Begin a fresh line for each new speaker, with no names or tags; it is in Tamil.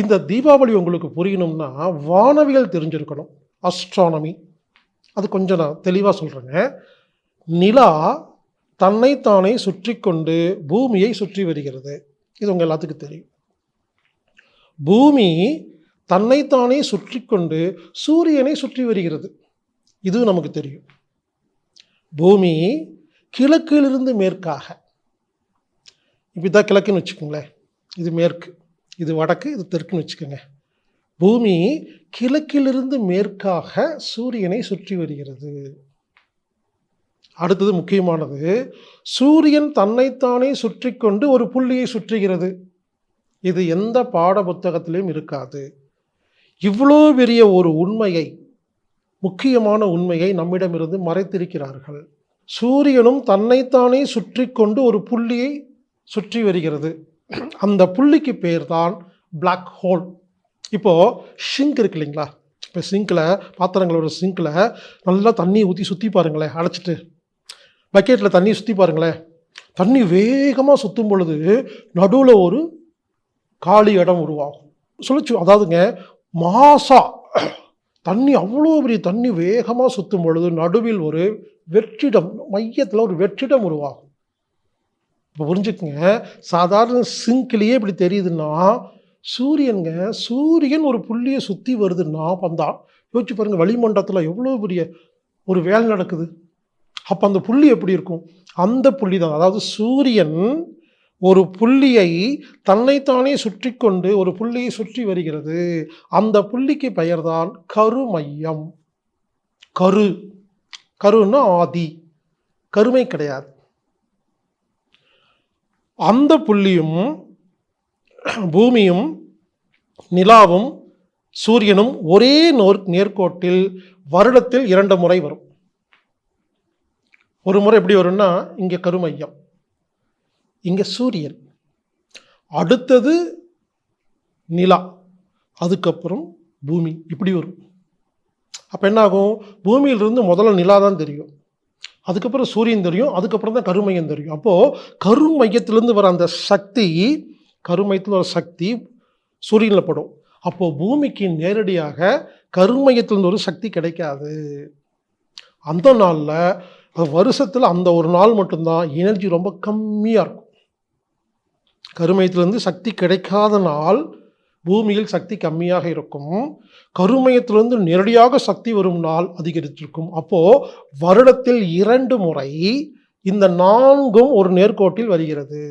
இந்த தீபாவளி உங்களுக்கு புரியணும்னா வானவியல் தெரிஞ்சிருக்கணும். அஸ்ட்ரானமி அது கொஞ்சம் நான் தெளிவாக சொல்கிறேங்க நிலா தன்னைத்தானே சுற்றி கொண்டு பூமியை சுற்றி வருகிறது. இது உங்கள் எல்லாத்துக்கும் தெரியும். பூமி தன்னைத்தானே சுற்றி கொண்டு சூரியனை சுற்றி வருகிறது. இதுவும் நமக்கு தெரியும். பூமி கிழக்கிலிருந்து மேற்காக. இப்படி தான் கிழக்குன்னு வச்சுக்கோங்களேன். இது மேற்கு. இது வடக்கு இது தெற்குன்னு வச்சுக்கோங்க. பூமி கிழக்கிலிருந்து மேற்காக சூரியனை சுற்றி வருகிறது. அடுத்தது முக்கியமானது சூரியன் தன்னைத்தானே சுற்றி கொண்டு ஒரு புள்ளியை சுற்றுகிறது. இது எந்த பாட புத்தகத்திலையும் இருக்காது. இவ்வளோ பெரிய ஒரு உண்மையை முக்கியமான உண்மையை நம்மிடமிருந்து மறைத்திருக்கிறார்கள். சூரியனும் தன்னைத்தானே சுற்றி கொண்டு ஒரு புள்ளியை சுற்றி வருகிறது. அந்த புள்ளிக்கு பேர் தான் பிளாக் ஹோல் இப்போது ஷிங்க் இருக்கு இல்லைங்களா? இப்போ சிங்கில் பாத்திரங்களோட சிங்கில் நல்லா தண்ணி ஊற்றி சுற்றி பாருங்களேன் அடைச்சிட்டு. பக்கெட்டில் தண்ணி சுற்றி பாருங்களேன். தண்ணி வேகமாக சுற்றும் பொழுது நடுவில் ஒரு காலி இடம் உருவாகும். சொல்லிச்சு அதாவதுங்க மாசா. தண்ணி அவ்வளோ பெரிய தண்ணி வேகமாக சுற்றும் பொழுது நடுவில் ஒரு வெற்றிடம் மையத்தில் ஒரு வெற்றிடம் உருவாகும். இப்போ புரிஞ்சுக்குங்க. சாதாரண சிங்க்லேயே இப்படி தெரியுதுன்னா சூரியனுங்க சூரியன் ஒரு புள்ளியை சுற்றி வருதுன்னா பந்தா யோசிச்சு பாருங்கள் வளிமண்டலத்தில் எவ்வளோ பெரிய ஒரு வேலை நடக்குது. அப்போ அந்த புள்ளி எப்படி இருக்கும்? அந்த புள்ளி தான் அதாவது சூரியன் ஒரு புள்ளியை தன்னைத்தானே சுற்றி கொண்டு ஒரு புள்ளியை சுற்றி வருகிறது. அந்த புள்ளிக்கு பெயர்தான் கருமையம் கரு. கருன்னா ஆதி. கருமை கிடையாது. அந்த புள்ளியும் பூமியும் நிலாவும் சூரியனும் ஒரே நோர் நேர்கோட்டில் வருடத்தில் இரண்டு முறை வரும். ஒரு முறை எப்படி வரும்னா இங்கே கருமையம் இங்கே சூரியன் அடுத்தது நிலா அதுக்கப்புறம் பூமி இப்படி வரும். அப்போ என்ன ஆகும் பூமியிலிருந்து முதல்ல நிலா தான் தெரியும். அதுக்கப்புறம் சூரியன் தெரியும் அதுக்கப்புறம் தான் கருமையம் தெரியும். அப்போது கருமையத்திலேருந்து வர அந்த சக்தி கருமையத்தில் வர சக்தி சூரியனில் படும். அப்போது பூமிக்கு நேரடியாக கருமையத்திலிருந்து ஒரு சக்தி கிடைக்காது. அந்த நாளில் வருஷத்தில் அந்த ஒரு நாள் மட்டும்தான் எனர்ஜி ரொம்ப கம்மியாக இருக்கும். கருமையத்திலேருந்து சக்தி கிடைக்காத நாள் பூமியில் சக்தி கம்மியாக இருக்கும். கருமையத்திலிருந்து நேரடியாக சக்தி வரும் நாள் அதிகரித்திருக்கும். அப்போது வருடத்தில் இரண்டு முறை இந்த நான்கும் ஒரு நேர்கோட்டில் வருகிறது.